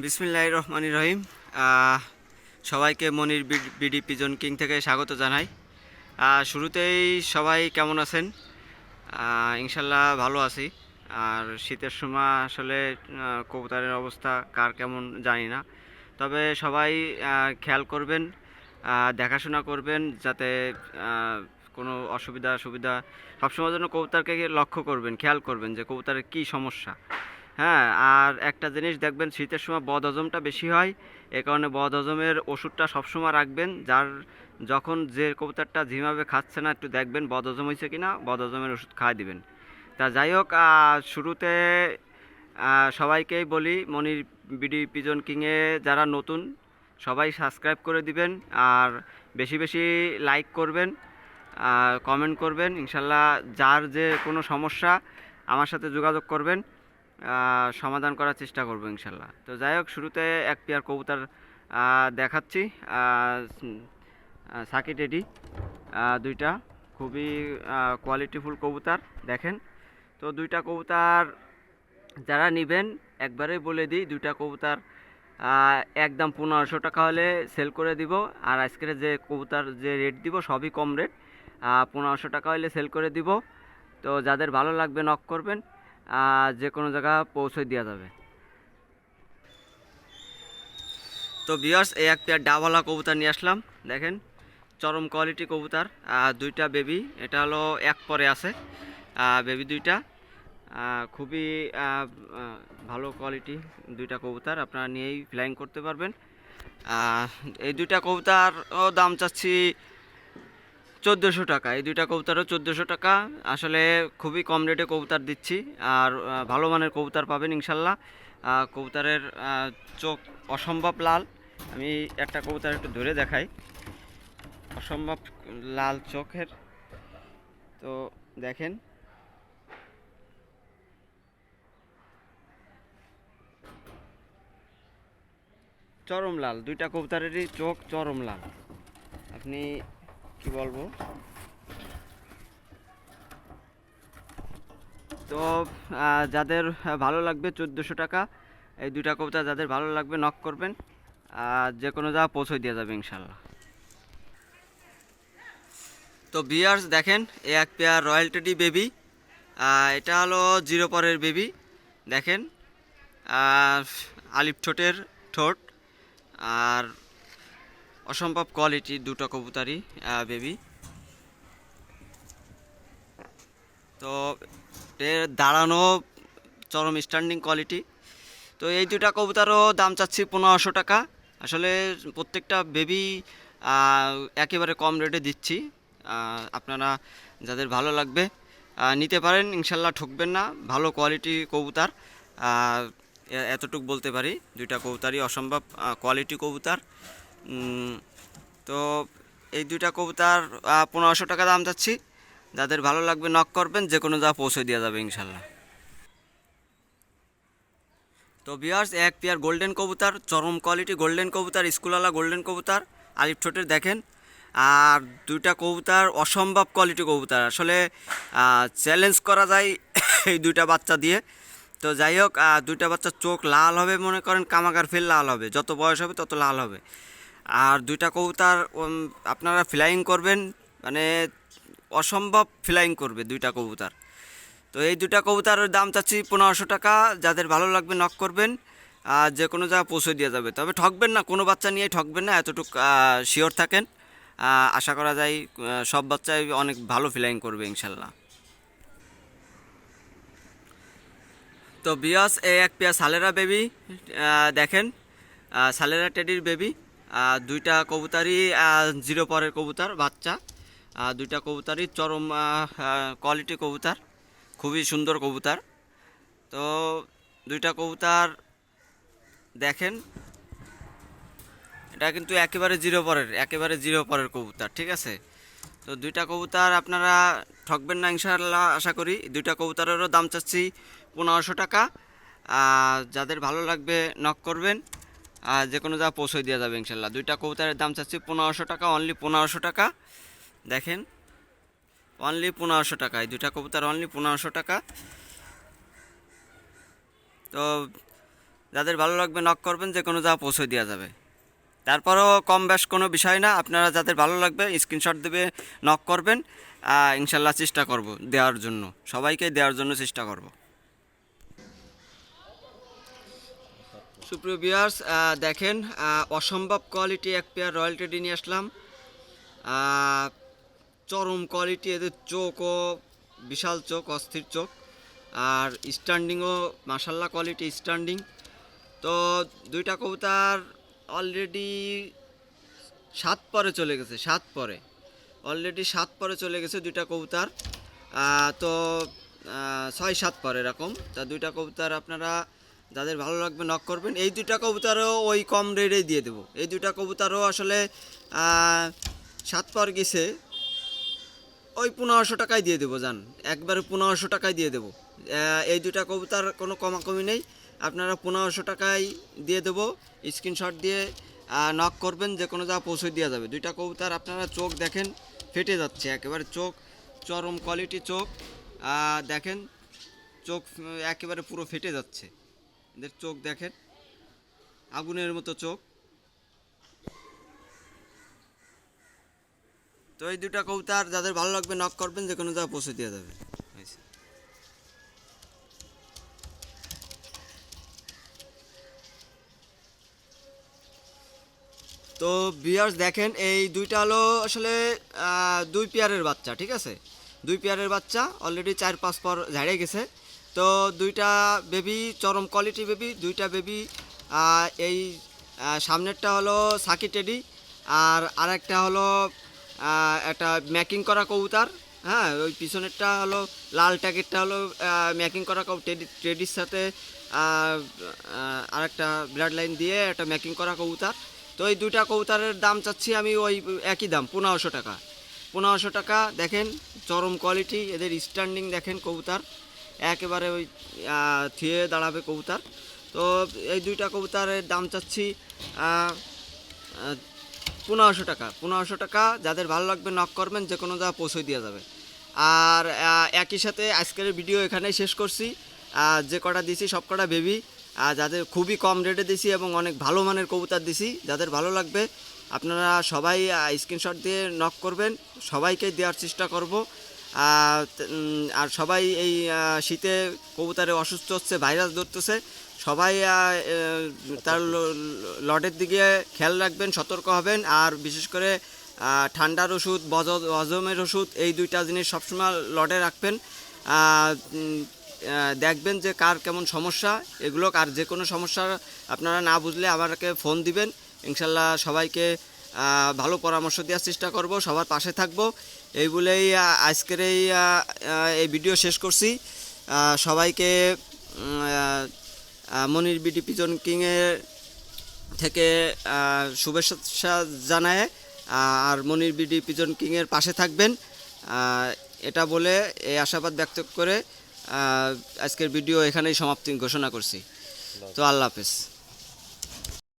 বিসমিল্লাহ রহমান রহিম। সবাইকে মনির BD pigeon king থেকে স্বাগত জানাই। শুরুতেই সবাই কেমন আছেন? ইনশাল্লাহ ভালো আছি। আর শীতের সময় আসলে কবুতরের অবস্থা কার কেমন জানি না। তবে সবাই খেয়াল করবেন দেখাশোনা করবেন যাতে কোনো অসুবিধা সুবিধা সবসময় জন্য কবুতরকে লক্ষ্য করবেন, খেয়াল করবেন যে কবুতরের কী সমস্যা। হ্যাঁ আর একটা জিনিস দেখবেন, শীতের সময় বদ হজমটা বেশি হয়। এ কারণে বদ হজমের ওষুধটা সবসময় রাখবেন। যার যখন যে কবুতরটা ঝিমাবে, খাচ্ছে না, একটু দেখবেন বদ হজম হয়েছে কি না বদ হজমের ওষুধ খাওয়াই দিবেন। তা যাই হোক শুরুতে সবাইকেই বলি, মনির বিডি পিজন কিংয়ে যারা নতুন, সবাই সাবস্ক্রাইব করে দিবেন, আর বেশি বেশি লাইক করবেন কমেন্ট করবেন। ইনশাল্লাহ যার যে কোনো সমস্যা, আমার সাথে যোগাযোগ করবেন। সমাধান করার চেষ্টা করব ইনশাল্লাহ। তো যাই হোক, শুরুতে এক পেয়ার কবুতর দেখাচ্ছি। সাকিট এডি দুইটা খুবই কোয়ালিটিফুল কবুতর, দেখেন। তো দুইটা কবুতর যারা নেবেন একবারে বলে দিই, দুইটা কবুতর একদম পনেরোশো টাকা হলে সেল করে দিব। আর আজকের যে কবুতর যে রেট দিব, সবই কম রেট পনেরোশো টাকা হলে সেল করে দিব। তো যাদের ভালো লাগবে নক করবেন। যে কোনো জায়গা পৌঁছে দেওয়া যাবে। তো বিয়ার্স এই এক পেয়ার ডাবওয়ালা কবুতর নিয়ে আসলাম। দেখেন, চরম কোয়ালিটি কবুতর। দুইটা বেবি এটা হলো এক পরে আছে। বেবি দুইটা। খুবই ভালো কোয়ালিটি দুইটা কবুতর। আপনারা নিয়েই ফ্লাইং করতে পারবেন। এই দুইটা কবুতর দাম চাচ্ছি চোদ্দোশো টাকা। এই দুইটা কবুতরও চোদ্দোশো টাকা। আসলে খুবই কম রেটে কবুতর দিচ্ছি। আর ভালো মানের কবুতর পাবেন ইনশাল্লাহ। কবুতরের চোখ অসম্ভব লাল। আমি একটা কবুতর একটু ধরে দেখাই। অসম্ভব লাল চোখের। তো দেখেন। চরম লাল। দুইটা কবুতরেরই চোখ চরম লাল। আপনি কি বলব? তো যাদের ভালো লাগবে চোদ্দোশো টাকা, এই দুইটা কবিতা যাদের ভালো লাগবে নক করবেন, আর যে কোনো যা পৌঁছে দেওয়া যাবে ইনশাল্লাহ তো বিয়ার্স দেখেন, এ এক পেয়ার রয়্যাল টেডি বেবি এটা হলো জিরো পরের বেবি দেখেন আলিপ ঠোঁটের ঠোঁট, আর অসম্ভব কোয়ালিটি দুটো কবুতারই বেবি তো এর দাঁড়ানো চরম স্ট্যান্ডিং কোয়ালিটি তো এই দুটা কবুতারও দাম চাচ্ছি পনেরোশো টাকা। আসলে প্রত্যেকটা বেবি একেবারে কম রেটে দিচ্ছি। আপনারা যাদের ভালো লাগবে নিতে পারেন, ইনশাল্লাহ ঠকবেন না। ভালো কোয়ালিটি কবুতার এতটুক বলতে পারি। দুইটা কবুতারই অসম্ভব কোয়ালিটি কবুতার। তো এই দুইটা কবুতার পনেরোশো টাকা দাম চাচ্ছি। যাদের ভালো লাগবে নক করবেন, যে কোনো যা পৌঁছে দেওয়া যাবে ইনশাল্লাহ। তো বিয়ার্স এক পেয়ার গোল্ডেন কবুতার, চরম কোয়ালিটি গোল্ডেন কবুতর স্কুলওয়ালা গোল্ডেন কবুতার, আলিফ ঠোঁটের দেখেন। আর দুইটা কবুতার অসম্ভব কোয়ালিটি কবুতার। আসলে চ্যালেঞ্জ করা যায় এই দুইটা বাচ্চা দিয়ে। তো যাই হোক দুইটা বাচ্চার চোখ লাল হবে মনে করেন কামাকার ফেল লাল হবে। যত বয়স হবে তত লাল হবে। আর দুইটা কবুতর আপনারা ফ্লাইং করবেন মানে অসম্ভব ফ্লাইং করবে দুইটা কবুতর। তো এই দুটা কবুতরের দাম চাচ্ছি পনেরোশো টাকা, যাদের ভালো লাগবে নক করবেন, আর যে কোনো জায়গায় পৌঁছে দেওয়া যাবে। তবে ঠকবেন না, কোনো বাচ্চা নিয়ে ঠকবেন না, এতটুকু শিওর থাকেন। আশা করা যায় সব বাচ্চাই অনেক ভালো ফ্লাইং করবে, ইনশাল্লাহ। তো বিয়াস এই এক পেয়া সালেরা বেবি দেখেন সালেরা টেডির বেবি দুইটা কবুতারই জিরো পরের কবুতর, বাচ্চা। দুইটা কবুতারই চরম কোয়ালিটি কবুতর, খুবই সুন্দর কবুতর। তো দুইটা কবুতর দেখেন, এটা কিন্তু একেবারে জিরো পরের, একেবারে জিরো পরের কবুতর, ঠিক আছে? তো দুইটা কবুতর আপনারা ঠকবেন না ইনশাআল্লাহ, আশা করি। দুইটা কবুতরেরও দাম চাচ্ছি পনেরোশো টাকা। যাদের ভালো লাগবে নক করবেন। আর যে কোনো যা পৌঁছে দেওয়া যাবে ইনশাল্লাহ। দুইটা কবুতরের দাম চাচ্ছি পনেরোশো টাকা অনলি পনেরোশো টাকা। দেখেন অনলি পনেরোশো টাকা, এই দুইটা কবুতর অনলি পনেরোশো টাকা। তো যাদের ভালো লাগবে নক করবেন, যে কোনো যা পৌঁছে দেওয়া যাবে। তারপরও কম বেশ কোনো বিষয় না, আপনারা যাদের ভালো লাগবে স্ক্রিনশট দেবে নক করবেন। ইনশাল্লাহ চেষ্টা করব দেওয়ার জন্য। সবাইকে দেওয়ার জন্য চেষ্টা করব। সুপ্রিয় বিয়ার্স দেখেন অসম্ভব কোয়ালিটি এক পেয়ার রয়্যাল টেডি নিয়ে আসলাম। চরম কোয়ালিটি এদের চোখও বিশাল চোখ, অস্থির চোখ। আর স্ট্যান্ডিংও মাসাল্লাহ কোয়ালিটি স্ট্যান্ডিং তো দুইটা কবুতার অলরেডি সাত পরে চলে গেছে, সাত পরে। অলরেডি সাত পরে চলে গেছে দুইটা কবুতার। তো ছয় সাত পরে এরকম। তা দুইটা কবুতার আপনারা যাদের ভালো লাগবে নক করবেন। এই দুইটা কবুতারও ওই কম রেটেই দিয়ে দেবো। এই দুইটা কবুতারও আসলে সাত পর গেছে। ওই পনেরোশো টাকায় দিয়ে দেবো যান একবারে পনেরোশো টাকায় দিয়ে দেবো। এই দুটা কবুতার কোনো কমাকমি নেই। আপনারা পনেরোশো টাকায় দিয়ে দেবো। স্ক্রিনশট দিয়ে নক করবেন যে কোনো যা পৌঁছে দেওয়া যাবে। দুইটা কবুতার আপনারা চোখ দেখেন, ফেটে যাচ্ছে একেবারে চোখ, চরম কোয়ালিটি চোখ। দেখেন, চোখ একেবারে পুরো ফেটে যাচ্ছে। এদের চোখ দেখেন। আগুনের মতো চোখ। তো এই দুটা কবুতার যাদের ভালো লাগবে নক করবেন যে কোনো জায়গায় পৌঁছে দেওয়া যাবে। তো বিয়ার্স দেখেন, এই দুইটা হলো আসলে দুই পেয়ারের বাচ্চা, ঠিক আছে? দুই পেয়ারের বাচ্চা অলরেডি চার পাঁচ পর ঝাড়ে গেছে। তো দুইটা বেবি চরম কোয়ালিটি বেবি দুইটা বেবি এই সামনেরটা হলো সাকি টেডি আর আরেকটা হলো একটা ম্যাকিং করা কবুতর হ্যাঁ ওই পিছনেরটা হলো, লাল ট্যাগেরটা হলো ম্যাকিং করা টেডি টেডির সাথে আরেকটা ব্লাড লাইন দিয়ে একটা ম্যাকিং করা কবুতর। তো এই দুইটা কবুতরের দাম চাচ্ছি আমি ওই একই দাম, পনেরোশো টাকা। পনেরোশো টাকা, দেখেন, চরম কোয়ালিটি এদের স্ট্যান্ডিং দেখেন কবুতর। একেবারে ওই থিয়ে দাঁড়াবে কবুতর। তো এই দুইটা কবুতরের দাম চাচ্ছি পনেরোশো টাকা। পনেরোশো টাকা, যাদের ভালো লাগবে নক করবেন, যে কোনো জায়গা পৌঁছে দেওয়া যাবে। আর একই সাথে আজকের ভিডিও এখানেই শেষ করছি। যে কটা দিছি, সব কটা বেবি আর যাদের খুবই কম রেটে দিছি এবং অনেক ভালো মানের কবুতর দিছি, যাদের ভালো লাগবে, আপনারা সবাই স্ক্রিনশট দিয়ে নক করবেন। সবাইকে দেওয়ার চেষ্টা করব। আর সবাই এই শীতে কবুতরে অসুস্থ হচ্ছে ভাইরাস ধরতেছে। সবাই তার লটের দিকে খেয়াল রাখবেন, সতর্ক হবেন। আর বিশেষ করে ঠান্ডার ওষুধ, বজ হজমের ওষুধ, এই দুইটা জিনিস সবসময় লটে রাখবেন। দেখবেন যে কার কেমন সমস্যা। এগুলো আর যে কোনো সমস্যা আপনারা না বুঝলে আমাকে ফোন দিবেন। ইনশাল্লাহ সবাইকে ভালো পরামর্শ দেওয়ার চেষ্টা করব, সবার পাশে থাকব। এই বলেই আজকের এই এই ভিডিও শেষ করছি। সবাইকে মনির বিডি পিজন কিংয়ের থেকে শুভেচ্ছা জানায় আর মনির বিডি পিজন কিংয়ের পাশে থাকবেন। এটা বলে এই আশাবাদ ব্যক্ত করে আজকের ভিডিও এখানেই সমাপ্তি ঘোষণা করছি। তো আল্লাহ হাফেজ।